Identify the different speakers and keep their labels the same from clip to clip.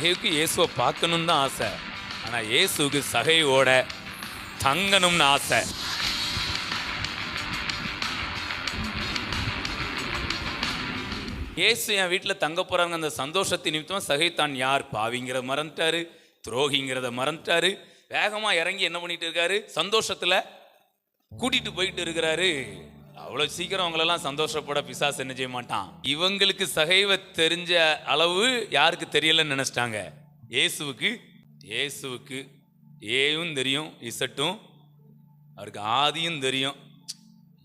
Speaker 1: சகைவுக்கு இயேசுவை பார்க்கணும்னு தான் ஆசை. ஆனால் இயேசுவுக்கு சகையோட தங்கணும்னு ஆசை. இயேசு என் வீட்டில் தங்க போகிறாங்க அந்த சந்தோஷத்தை நிமித்தம் சகைத்தான் யார்? பாவிங்கிறத மறந்துட்டாரு துரோகிங்கிறத மறந்துட்டாரு வேகமாக இறங்கி என்ன பண்ணிட்டு இருக்காரு? சந்தோஷத்தில் கூட்டிகிட்டு போயிட்டு இருக்கிறாரு. அவ்வளோ சீக்கிரம் அவங்களெல்லாம் சந்தோஷப்பட பிசாஸ் என்ன செய்ய மாட்டான்? இவங்களுக்கு சகைவ தெரிஞ்ச அளவு யாருக்கு தெரியலன்னு நினச்சிட்டாங்க. இயேசுவுக்கு இயேசுவுக்கு ஏயும் தெரியும் இசட்டும் அவருக்கு ஆதியும் தெரியும்.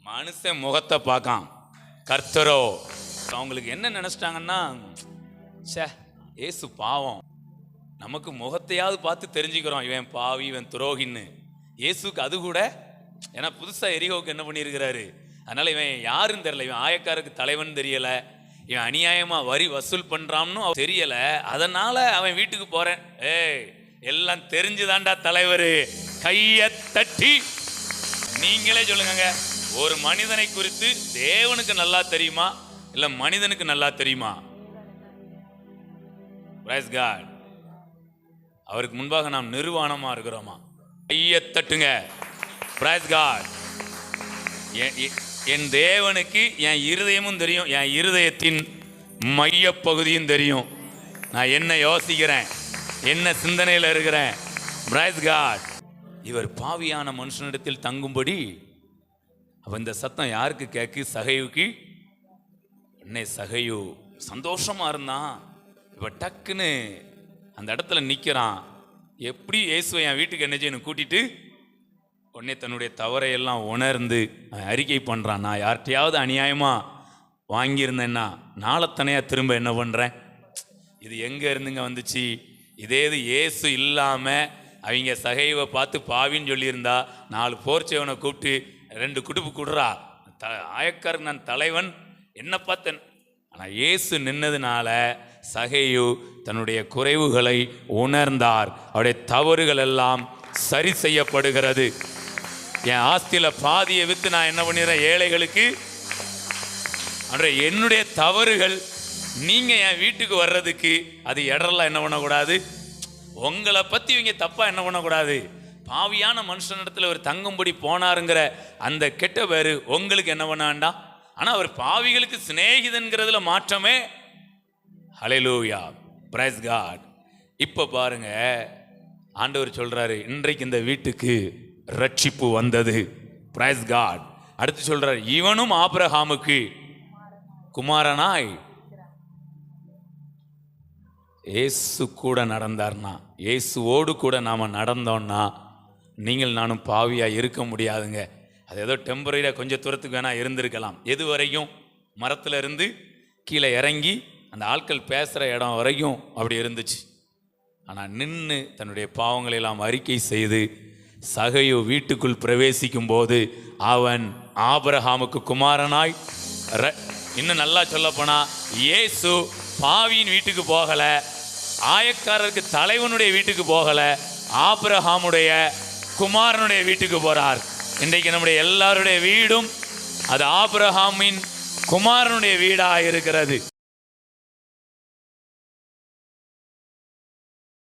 Speaker 1: மனுஷன் முகத்தை பார்க்கான். கர்த்தரோ அவங்களுக்கு என்ன நினச்சிட்டாங்கன்னா சே ஏசு பாவம். நமக்கு முகத்தையாவது பார்த்து தெரிஞ்சுக்கிறோம். இவன் பாவி இவன் துரோகின்னு. ஏசுக்கு அது கூட ஏன்னா புதுசாக எரிகோவுக்கு என்ன பண்ணியிருக்கிறாரு? அதனால் இவன் யாருன்னு தெரியல. இவன் ஆயக்காருக்கு தலைவன் தெரியலை. இவன் அநியாயமாக வரி வசூல் பண்ணுறான்னு அவன் தெரியலை. அதனால் அவன் வீட்டுக்கு போகிறேன் ஏய் எல்லாம் தெரிஞ்சுதான்டா தலைவர். கையை தட்டி. நீங்களே சொல்லுங்க ஒரு மனிதனை குறித்து தேவனுக்கு நல்லா தெரியுமா? இல்லை மனிதனுக்கு நல்லா தெரியுமா? Praise அவருக்கு முன்பாக நாம் நிர்வாணமா இருக்கிறோமா? கையை தட்டுங்க. Praise God. என் தேவனுக்கு என் இருதயமும் தெரியும் என் இருதயத்தின் மையப்பகுதியும் தெரியும். நான் என்ன யோசிக்கிறேன்? என்ன சிந்தனையில் இருக்கிறேன்? பிரைஸ் காட் இவர் பாவியான மனுஷனிடத்தில் தங்கும்படி அவன் இந்த சத்தம் யாருக்கு கேட்கு சகைவுக்கு? என்னை சகையு. சந்தோஷமாக இருந்தான். இப்ப டக்குன்னு அந்த இடத்துல நிற்கிறான் எப்படி இயேசுவை என் வீட்டுக்கு என்ன செய்யணும் கூட்டிட்டு? உடனே தன்னுடைய தவறை எல்லாம் உணர்ந்து அவன் அறிக்கை பண்ணுறான் நான் யார்கிட்டையாவது அநியாயமாக வாங்கியிருந்தேன்னா நாளத்தனையாக திரும்ப என்ன பண்ணுறேன் இது எங்கே இருந்துங்க வந்துச்சு? இதே இது ஏசு இல்லாமல் அவங்க சகைவை பார்த்து பாவின்னு சொல்லியிருந்தா நாலு போர்ச்சவனை கூப்பிட்டு ரெண்டு குடுப்பு கொடுறா. த ஆயக்காரன் நான் தலைவன் என்ன பார்த்தேன். ஆனால் ஏசு நின்னதுனால சகையு தன்னுடைய குறைவுகளை உணர்ந்தார். அவருடைய தவறுகள் எல்லாம் சரி செய்யப்படுகிறது. என் ஆஸ்தியில் பாதியை விற்று நான் என்ன பண்ணிடுறேன்? ஏழைகளுக்கு? அன்றைய என்னுடைய தவறுகள் நீங்கள் என் வீட்டுக்கு வர்றதுக்கு அது இடரெல்லாம் என்ன பண்ணக்கூடாது? உங்களை பற்றி இவங்க தப்பாக என்ன பண்ணக்கூடாது? பாவியான மனுஷனிடத்தில் அவர் தங்கும்படி போனாருங்கிற அந்த கெட்ட பேர் உங்களுக்கு என்ன பண்ண வேண்டாம்? ஆனால் அவர் பாவிகளுக்கு சிநேகிதன்கிறதுல மாற்றமே ஹலெலூயா பிரைஸ் காட் இப்போ பாருங்க ஆண்டவர் சொல்கிறாரு இன்றைக்கு இந்த வீட்டுக்கு ரட்சிப்பு வந்தது. பிரைஸ் காட் அடுத்து சொல்றார் இவனும் ஆப்ரஹாமுக்கு குமாரனாய். ஏசு கூட நடந்தார்னா ஏசுவோடு கூட நாம் நடந்தோம்னா நீங்கள் நானும் பாவியாக இருக்க முடியாதுங்க. அது ஏதோ டெம்பரரியாக கொஞ்சம் தூரத்துக்கு வேணால் இருந்திருக்கலாம். எது வரைக்கும் மரத்தில் இருந்து கீழே இறங்கி அந்த ஆட்கள் பேசுகிற இடம் வரைக்கும் அப்படி இருந்துச்சு. ஆனால் நின்று தன்னுடைய பாவங்களை எல்லாம் அறிக்கை செய்து சகையோ வீட்டுக்குள் பிரவேசிக்கும் போது அவன் ஆபரஹாமுக்கு குமாரனாய் ர- இன்னும் நல்லா சொல்லப்போனா இயேசு பாவியின் வீட்டுக்கு போகல ஆயக்காரருக்கு தலைவனுடைய வீட்டுக்கு போகல ஆபரஹாமுடைய குமாரனுடைய வீட்டுக்கு போறார். இன்றைக்கு நம்முடைய எல்லாருடைய வீடும் அது ஆபிரகாமின் குமாரனுடைய வீடாக இருக்கிறது